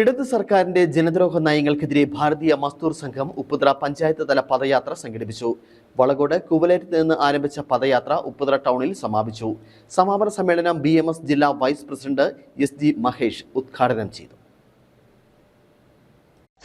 ഇടത് സർക്കാരിന്റെ ജനദ്രോഹ നയങ്ങൾക്കെതിരെ ഭാരതീയ മസ്ദൂർ സംഘം ഉപ്പുതറ പഞ്ചായത്ത് തല പദയാത്ര സംഘടിപ്പിച്ചു. വളകോട് കുവലേറ്റ് നിന്ന് ആരംഭിച്ച പദയാത്ര ഉപ്പുതറ ടൗണിൽ സമാപിച്ചു. സമാപന സമ്മേളനം ബി ജില്ലാ വൈസ് പ്രസിഡന്റ് എസ് മഹേഷ് ഉദ്ഘാടനം ചെയ്തു.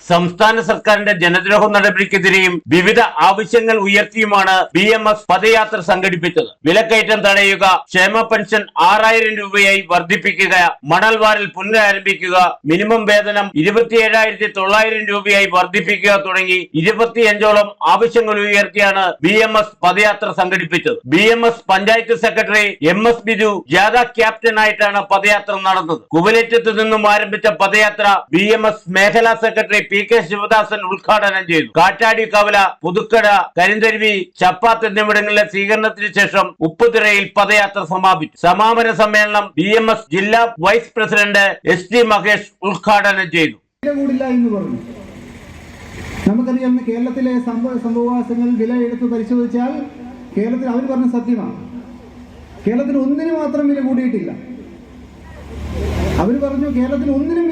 സംസ്ഥാന സർക്കാരിന്റെ ജനദ്രോഹ നടപടിക്കെതിരെയും വിവിധ ആവശ്യങ്ങൾ ഉയർത്തിയുമാണ് ബി എം എസ് പദയാത്ര സംഘടിപ്പിച്ചത്. വിലക്കയറ്റം തടയുക ക്ഷേമ പെൻഷൻ ആറായിരം രൂപയായി വർദ്ധിപ്പിക്കുക മണൽ വാരൽ പുനരാരംഭിക്കുക മിനിമം വേതനം ഇരുപത്തിയേഴായിരത്തി തൊള്ളായിരം രൂപയായി വർദ്ധിപ്പിക്കുക തുടങ്ങി ഇരുപത്തിയഞ്ചോളം ആവശ്യങ്ങൾ ഉയർത്തിയാണ് ബി എം എസ് പദയാത്ര സംഘടിപ്പിച്ചത്. B M S panchayat secretary M S Biju ജാഥ ക്യാപ്റ്റനായിട്ടാണ് പദയാത്ര നടന്നത്. കുവലേറ്റത്ത് നിന്നും ആരംഭിച്ച പദയാത്ര ബി എം എസ് മേഖലാ സെക്രട്ടറി പി കെ ശിവദാസൻ ഉദ്ഘാടനം ചെയ്തു. കാറ്റാടി കവല പുതുക്കട കരിന്തരുവി ചപ്പാത്ത് എന്നിവിടങ്ങളിലെ സ്വീകരണത്തിന് ശേഷം ഉപ്പുതിരയിൽ പദയാത്ര സമാപിച്ചു. സമാപന സമ്മേളനം ബി എം എസ് ജില്ലാ vice president S T Mahesh ഉദ്ഘാടനം ചെയ്തു. നമുക്കറിയാം കേരളത്തിലെ സംഭവ സംഭവവാസങ്ങൾ വില എടുത്ത് പരിശോധിച്ചാൽ കേരളത്തിൽ അവർ പറഞ്ഞ സത്യമാണ്. കേരളത്തിന് ഒന്നിന് മാത്രം വില കൂടിയിട്ടില്ല. അവർ പറഞ്ഞു കേരളത്തിന് ഒന്നിനും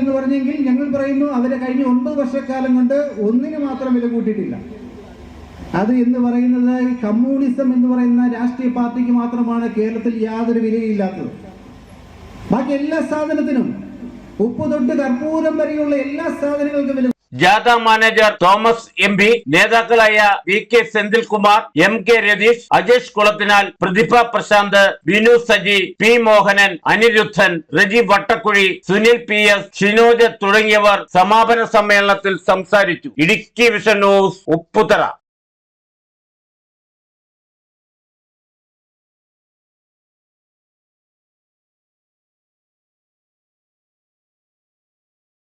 എന്ന് പറഞ്ഞെങ്കിൽ ഞങ്ങൾ പറയുന്നു അവരെ കഴിഞ്ഞ ഒൻപത് വർഷക്കാലം കൊണ്ട് ഒന്നിന് മാത്രം വില കൂട്ടിയിട്ടില്ല. അത് എന്ന് പറയുന്നത് കമ്മ്യൂണിസം എന്ന് പറയുന്ന രാഷ്ട്രീയ പാർട്ടിക്ക് മാത്രമാണ് കേരളത്തിൽ യാതൊരു വിലയില്ലാത്തത്. ബാക്കി എല്ലാ സാധനത്തിനും ഉപ്പ് തൊട്ട് കർപ്പൂരം വരെയുള്ള എല്ലാ സാധനങ്ങൾക്കും വില ജാഥ മാനേജർ തോമസ് എം പി നേതാക്കളായ V K Senthilkumar M K Ratheesh Ajesh Kulathinal Prathibha Prashanth Binu Saji P Mohanan Anirudhan Reji Vattakuzhi Sunil P S Shinoj തുടങ്ങിയവർ സമാപന സമ്മേളനത്തിൽ സംസാരിച്ചു. Idukki vision news Upputhara.